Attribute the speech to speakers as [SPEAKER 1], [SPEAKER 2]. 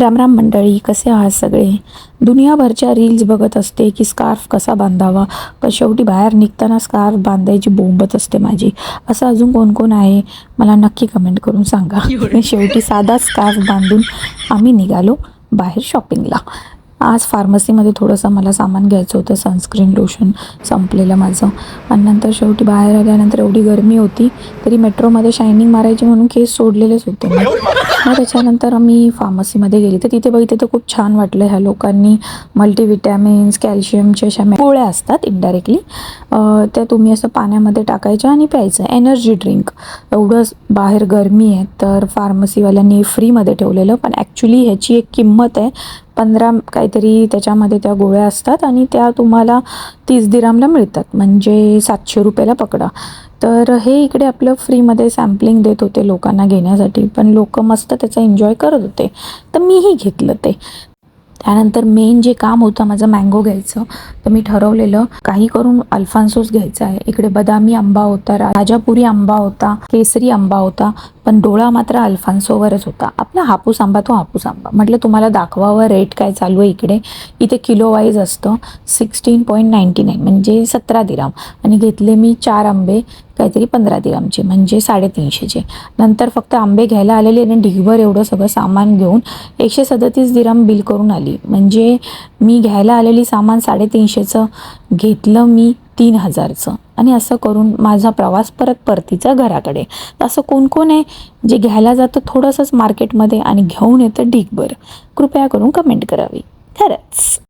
[SPEAKER 1] रामराम मंडळी कसे आहात सगळे? दुनियाभरच्या रील्स बघत असते की स्कार्फ कसा बांधावा? पण शेवटी बाहेर निघताना स्कार्फ बांधायची बोंबच असते माझी? असं अजून कोण कोण आहे? मला नक्की कमेंट करून सांगा. शेवटी साधा स्कार्फ बांधून आम्ही निघालो बाहेर शॉपिंगला आज फार्मसीमध्ये थोडंसं मला सामान घ्यायचं होतं सनस्क्रीन लोशन संपलेलं माझं. आणि नंतर शेवटी बाहेर आल्यानंतर एवढी गरमी होती तरी मेट्रोमध्ये शायनिंग मारायची म्हणून केस सोडलेलेच होते. मी मग त्याच्यानंतर मी फार्मसीमध्ये गेली. तर तिथे बघितलं तर खूप छान वाटलं ह्या लोकांनी मल्टीविटॅमिन्स कॅल्शियमच्या अशा पोळ्या गोळ्या असतात इनडायरेक्टली त्या तुम्ही असं पाण्यामध्ये टाकायच्या आणि प्यायचं. एनर्जी ड्रिंक एवढंच बाहेर गरमी आहे तर फार्मसीवाल्यांनी फ्रीमध्ये ठेवलेलं. पण ॲक्च्युली ह्याची एक किंमत आहे पंधरा काहीतरी त्याच्यामध्ये त्या गोळ्या असतात आणि त्या तुम्हाला तीस दिरामला मिळतात. म्हणजे सातशे रुपयाला पकडा. तर हे इकडे आपलं फ्रीमध्ये सॅम्पलिंग देत होते लोकांना घेण्यासाठी. पण लोक मस्त त्याचा एन्जॉय करत होते. तर मीही घेतलं ते. त्यानंतर मेन जे काम होतं माझं मँगो घ्यायचं. तर मी ठरवलेलं काही करून अल्फान्सोस घ्यायचा आहे. इकडे बदामी आंबा होता राजापुरी आंबा होता केसरी आंबा होता पण डोळा मात्र अल्फान्सोवरच होता. आपला हापूस आंबा तो हापूस आंबा. म्हटलं तुम्हाला दाखवावं रेट काय चालू आहे इकडे. इथे किलो वाईज असतं. सिक्स्टीन पॉईंट नाईन्टी नाईन म्हणजे सतरा दिराम आणि घेतले मी चार आंबे काहीतरी पंधरा दिरामचे म्हणजे साडेतीनशेचे. नंतर फक्त आंबे घ्यायला आलेले आणि ढिगभर एवढं सगळं सामान घेऊन एकशे सदतीस दिराम बिल करून आली. म्हणजे मी घ्यायला आलेली सामान साडेतीनशेचं घेतलं मी. तीन हजारचं. आणि असं करून माझा प्रवास परत परतीचा घराकडे. तर असं कोण कोण आहे जे घ्यायला जातं थोडंसंच मार्केटमध्ये आणि घेऊन येतं ढिगभर. कृपया करून कमेंट करावी. खरंच.